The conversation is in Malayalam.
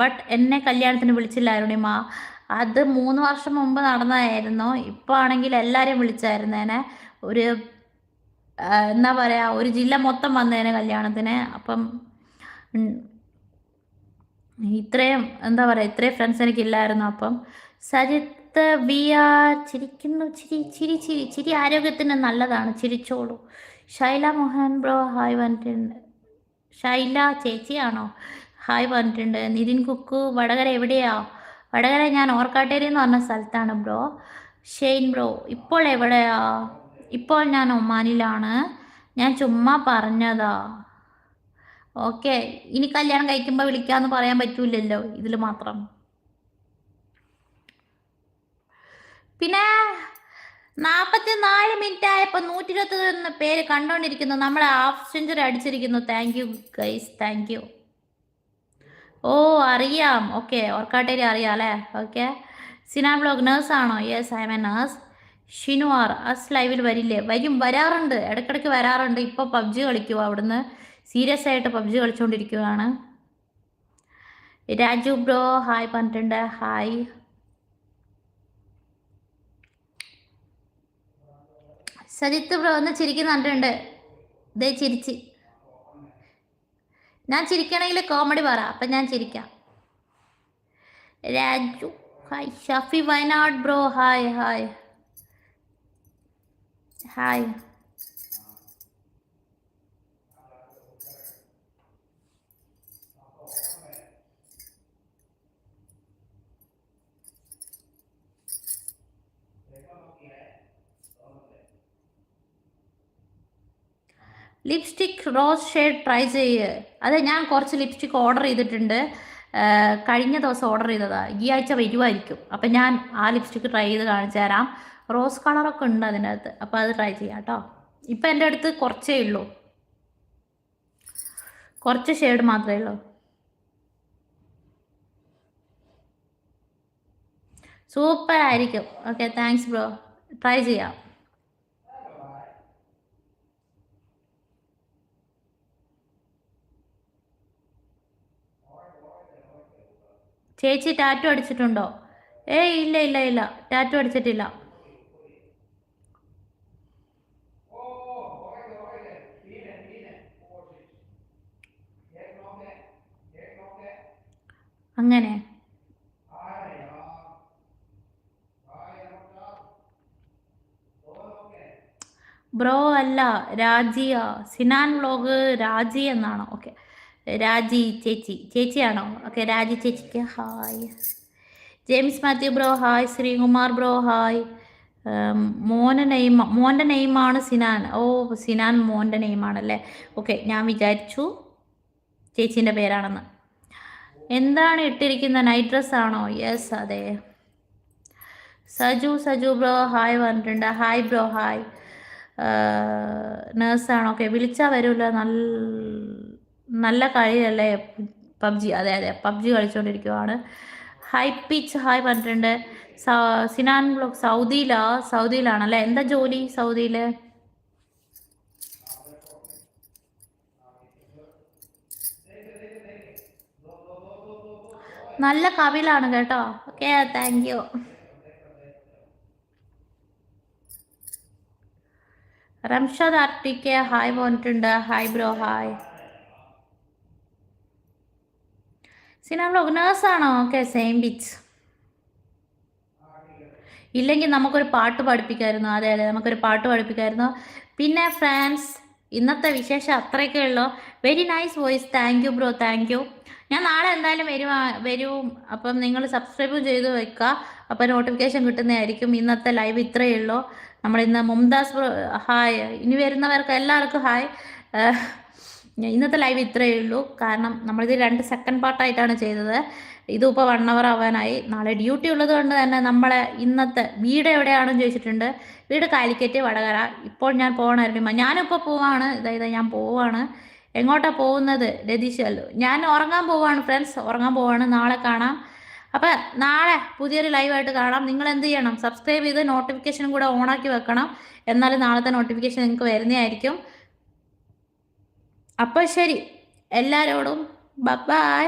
ബട്ട് എന്നെ കല്യാണത്തിന് വിളിച്ചില്ല അരുണിമ അത് മൂന്ന് വർഷം മുമ്പ് നടന്നതായിരുന്നു ഇപ്പോൾ ആണെങ്കിൽ എല്ലാവരെയും വിളിച്ചായിരുന്നേനെ ഒരു ആ, എന്താ പറയുക ഒരു ജില്ല മൊത്തം വന്നേനെ കല്യാണത്തിന്. അപ്പം ഇത്രയും എന്താ പറയുക ഇത്രയും ഫ്രണ്ട്സ് എനിക്കില്ലായിരുന്നു. അപ്പം സജിത്ത് വി ആർ ചിരിക്കുന്നു. ചിരി ചിരി ചിരി ചിരി ആരോഗ്യത്തിന് നല്ലതാണ്. ചിരിച്ചോളൂ. ശൈല മോഹൻ ബ്രോ ഹായ് വന്നിട്ടുണ്ട് ശൈല ചേച്ചിയാണോ? ഹായ് പറഞ്ഞിട്ടുണ്ട്. നിതിൻ കുക്കു വടകര എവിടെയാ? വടകര ഞാൻ ഓർക്കാട്ടേരി എന്ന് പറഞ്ഞ സ്ഥലത്താണ് ബ്രോ. ഷെയ്ൻ ബ്രോ ഇപ്പോൾ എവിടെയാ? ഇപ്പോൾ ഞാൻ ഒമാനിലാണ്. ഞാൻ ചുമ്മാ പറഞ്ഞതാ. ഓക്കെ ഇനി കല്യാണം കഴിക്കുമ്പോൾ വിളിക്കാന്ന് പറയാൻ പറ്റൂലല്ലോ ഇതിൽ മാത്രം. പിന്നെ നാൽപ്പത്തി നാല് മിനിറ്റ് ആയപ്പോൾ നൂറ്റി ഇരുപത്തി പേര് കണ്ടുകൊണ്ടിരിക്കുന്നു നമ്മളെ half century അടിച്ചിരിക്കുന്നു. Thank you guys thank you ഓ അറിയാം. ഓക്കെ ഓർക്കാട്ടേരി അറിയാം അല്ലേ ഓക്കെ. സിനാ ബ്ലോഗ് ആണോ? Yes I'm a nurse ഷിനുവാർ അസ് ലൈവിൽ വരില്ലേ? വരും വരാറുണ്ട്. ഇടയ്ക്കിടയ്ക്ക് വരാറുണ്ട്. ഇപ്പോൾ പബ്ജി കളിക്കുക അവിടുന്ന് സീരിയസ് ആയിട്ട് പബ്ജി കളിച്ചുകൊണ്ടിരിക്കുകയാണ് രാജു ബ്രോ ഹായ് പറഞ്ഞിട്ടുണ്ട് ഹായ് സജിത്ത് ബ്രോ ഒന്ന് ചിരിക്കുന്നുണ്ട് ദേ ചിരിച്ച്. ഞാൻ ചിരിക്കണമെങ്കിൽ കോമഡി പറ അപ്പം ഞാൻ ചിരിക്കാം. Raju hi Shafi Wayanad bro hi hi hi lipstick rose shade try ചെയ്യ്. അതെ ഞാൻ കുറച്ച് ലിപ്സ്റ്റിക് ഓർഡർ ചെയ്തിട്ടുണ്ട്. കഴിഞ്ഞ ദിവസം ഓർഡർ ചെയ്തതാ. ഈ ആഴ്ച വരുമായിരിക്കും അപ്പം ഞാൻ ആ ലിപ്സ്റ്റിക് ട്രൈ ചെയ്ത് കാണിച്ചു തരാം. റോസ് കളറൊക്കെ ഉണ്ട് അതിനകത്ത്. അപ്പോൾ അത് ട്രൈ ചെയ്യാം കേട്ടോ. ഇപ്പം എന്റെ അടുത്ത് കുറച്ചേ ഉള്ളൂ. കുറച്ച് ഷെയ്ഡ് മാത്രമേ ഉള്ളൂ. സൂപ്പർ ആയിരിക്കും ഓക്കെ താങ്ക്സ് ബ്രോ. ട്രൈ ചെയ്യാം. ചേച്ചി ടാറ്റു അടിച്ചിട്ടുണ്ടോ? ഏയ് ഇല്ല ഇല്ല ഇല്ല. ടാറ്റു അടിച്ചിട്ടില്ല. അങ്ങനെ. ബ്രോ അല്ല രാജിയ. സിനാൻ വ്ലോഗ് രാജി എന്നാണ്. ഓക്കെ. രാജി ചേച്ചി. ചേച്ചിയാണോ? ഓക്കെ രാജി ചേച്ചിക്ക് hi. James Mathew bro hi. Sreekumar bro hi. മോന്റെ നെയിം മോന്റെ നെയിമാണ് സിനാൻ. ഓ സിനാൻ മോന്റെ നെയിമാണല്ലേ? ഓക്കെ ഞാൻ വിചാരിച്ചു ചേച്ചീന്റെ പേരാണെന്ന്. എന്താണ് ഇട്ടിരിക്കുന്ന നൈറ്റ് ഡ്രസ് ആണോ? യെസ് അതെ. സജു സജു ബ്രോ ഹായ് പറഞ്ഞിട്ടുണ്ട്. Hi bro hi. നേഴ്സാണോ? ഓക്കെ വിളിച്ചാൽ വരുമല്ലോ നല്ല നല്ല കളിയല്ലേ പബ്ജി? അതെ അതെ. പബ്ജി കളിച്ചുകൊണ്ടിരിക്കുവാണ് ഹൈ പിച്ച് ഹായ് പറഞ്ഞിട്ടുണ്ട് സിനാൻ ബ്ലോക്ക് സൗദിയിലാ? സൗദിയിലാണല്ലേ? എന്താ ജോലി സൗദിയിൽ? നല്ല കവിലാണ് കേട്ടോ. ഓക്കെ താങ്ക് യു റംഷദ് ആർട്ടിക്ക് hi പോന്നിട്ടുണ്ട് hi bro hi Sina blog ആണോ? ഓക്കെ സെയിം ബിച്ച് ഇല്ലെങ്കിൽ നമുക്കൊരു പാട്ട് പഠിപ്പിക്കായിരുന്നു. അതെ അതെ നമുക്കൊരു പാട്ട് പഠിപ്പിക്കായിരുന്നു. പിന്നെ ഫ്രാൻസ് ഇന്നത്തെ വിശേഷം അത്രയൊക്കെ ഉള്ളൂ. Very nice voice thank you bro thank you ഞാൻ നാളെ എന്തായാലും വരും വരും. അപ്പം നിങ്ങൾ സബ്സ്ക്രൈബ് ചെയ്ത് വെക്കുക. അപ്പം നോട്ടിഫിക്കേഷൻ കിട്ടുന്നതായിരിക്കും. ഇന്നത്തെ ലൈവ് ഇത്രയേ ഉള്ളൂ. നമ്മളിന്ന് മുംതാസ് ഹായ് ഇനി വരുന്നവർക്ക് എല്ലാവർക്കും ഹായ് ഇന്നത്തെ ലൈവ് ഇത്രയേ ഉള്ളൂ. കാരണം നമ്മളിത് രണ്ട് സെക്കൻഡ് പാർട്ടായിട്ടാണ് ചെയ്തത്. ഇതിപ്പോൾ വൺ അവർ ആവാനായി. നാളെ ഡ്യൂട്ടി ഉള്ളത് കൊണ്ട് തന്നെ നമ്മളെ ഇന്നത്തെ വീട് എവിടെയാണെന്ന് ചോദിച്ചിട്ടുണ്ട്. വീട് കാലിക്കറ്റ് വടകര. ഇപ്പോൾ ഞാൻ പോകണമായിരുന്നു ഞാനിപ്പോൾ പോവാണ്. ഇതായത് ഇതാ ഞാൻ പോവാണ്. എങ്ങോട്ടാണ് പോകുന്നത്? രതീഷല്ലോ ഞാൻ ഉറങ്ങാൻ പോവാണ് ഫ്രണ്ട്സ് ഉറങ്ങാൻ പോവാണ്. നാളെ കാണാം. അപ്പം നാളെ പുതിയൊരു ലൈവായിട്ട് കാണാം. നിങ്ങൾ എന്ത് ചെയ്യണം? സബ്സ്ക്രൈബ് ചെയ്ത് നോട്ടിഫിക്കേഷനും കൂടെ ഓണാക്കി വെക്കണം. എന്നാലും നാളത്തെ നോട്ടിഫിക്കേഷൻ നിങ്ങൾക്ക് വരുന്നതായിരിക്കും. അപ്പോൾ ശരി. എല്ലാവരോടും ബൈ